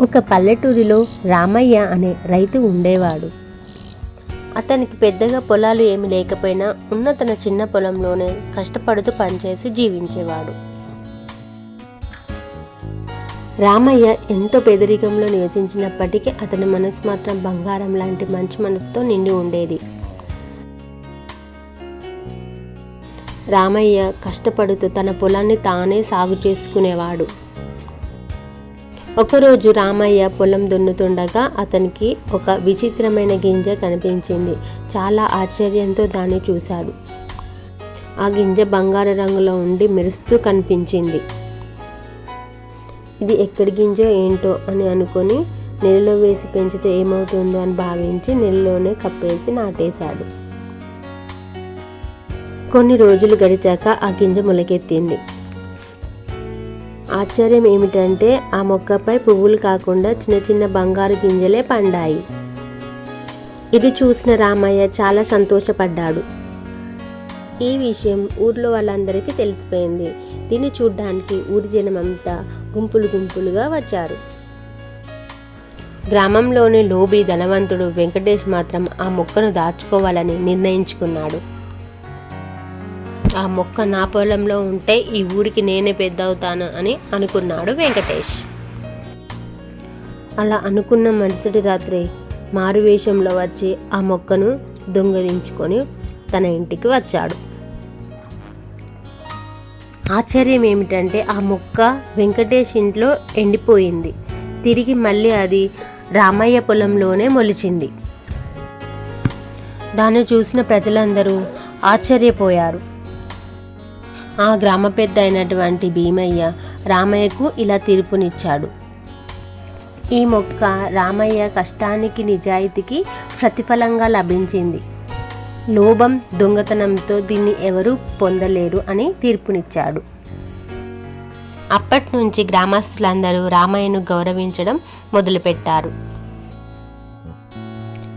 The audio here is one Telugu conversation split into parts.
ఒక పల్లెటూరిలో రామయ్య అనే రైతు ఉండేవాడు. అతనికి పెద్దగా పొలాలు ఏమి లేకపోయినా ఉన్న తన చిన్న పొలంలోనే కష్టపడుతూ పనిచేసి జీవించేవాడు. రామయ్య ఎంతో పేదరికంలో నివసించినప్పటికీ అతని మనసు మాత్రం బంగారం లాంటి మంచి మనసుతో నిండి ఉండేది. రామయ్య కష్టపడుతూ తన పొలాన్ని తానే సాగు చేసుకునేవాడు. ఒకరోజు రామయ్య పొలం దున్నుతుండగా అతనికి ఒక విచిత్రమైన గింజ కనిపించింది. చాలా ఆశ్చర్యంతో దాన్ని చూశాడు. ఆ గింజ బంగారు రంగులో ఉండి మెరుస్తూ కనిపించింది. ఇది ఎక్కడి గింజ ఏంటో అని అనుకొని నెలలో వేసి పెంచితే ఏమవుతుందో అని భావించి నెలలోనే కప్పేసి నాటేశాడు. కొన్ని రోజులు గడిచాక ఆ గింజ మొలకెత్తింది. ఆశ్చర్యం ఏమిటంటే ఆ మొక్కపై పువ్వులు కాకుండా చిన్న చిన్న బంగారు గింజలే పండాయి. ఇది చూసిన రామయ్య చాలా సంతోషపడ్డాడు. ఈ విషయం ఊర్లో వాళ్ళందరికీ తెలిసిపోయింది. దీన్ని చూడ్డానికి ఊరి జనమంతా గుంపులు గుంపులుగా వచ్చారు. గ్రామంలోని లోబీ ధనవంతుడు వెంకటేష్ మాత్రం ఆ మొక్కను దాచుకోవాలని నిర్ణయించుకున్నాడు. ఆ మొక్క నా పొలంలో ఉంటే ఈ ఊరికి నేనే పెద్ద అవుతాను అని అనుకున్నాడు వెంకటేష్. అలా అనుకున్న మరుసటి రాత్రి మారువేషంలో వచ్చి ఆ మొక్కను దొంగలించుకొని తన ఇంటికి వచ్చాడు. ఆశ్చర్యం ఏమిటంటే ఆ మొక్క వెంకటేష్ ఇంట్లో ఎండిపోయింది. తిరిగి మళ్ళీ అది రామయ్య పొలంలోనే మొలిచింది. దాన్ని చూసిన ప్రజలందరూ ఆశ్చర్యపోయారు. ఆ గ్రామ పెద్ద అయినటువంటి భీమయ్య రామయ్యకు ఇలా తీర్పునిచ్చాడు. ఈ మొక్క రామయ్య కష్టానికి నిజాయితీకి ప్రతిఫలంగా లభించింది. లోభం దొంగతనంతో దీన్ని ఎవరూ పొందలేరు అని తీర్పునిచ్చాడు. అప్పటి నుంచి గ్రామస్తులందరూ రామయ్యను గౌరవించడం మొదలుపెట్టారు.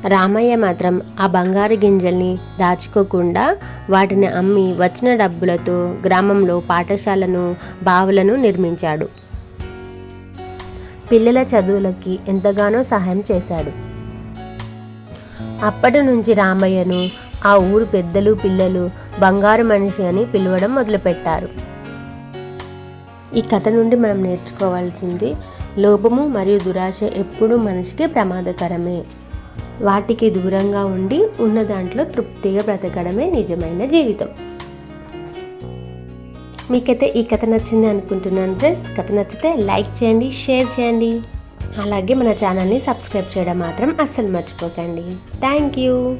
రామయ్య మాత్రం ఆ బంగారు గింజల్ని దాచుకోకుండా వాటిని అమ్మి వచ్చిన డబ్బులతో గ్రామంలో పాఠశాలను బావులను నిర్మించాడు. పిల్లల చదువులకి ఎంతగానో సహాయం చేశాడు. అప్పటి నుంచి రామయ్యను ఆ ఊరు పెద్దలు పిల్లలు బంగారు మనిషి అని పిలవడం మొదలుపెట్టారు. ఈ కథ నుండి మనం నేర్చుకోవాల్సింది లోభము మరియు దురాశ ఎప్పుడూ మనిషికి ప్రమాదకరమే. వాటికి దూరంగా ఉండి ఉన్న దాంట్లో తృప్తిగా బ్రతకడమే నిజమైన జీవితం. మీకైతే ఈ కథ నచ్చింది అనుకుంటున్నాను ఫ్రెండ్స్. కథ నచ్చితే లైక్ చేయండి షేర్ చేయండి. అలాగే మన ఛానల్ని సబ్స్క్రైబ్ చేయడం మాత్రం అస్సలు మర్చిపోకండి. Thank you.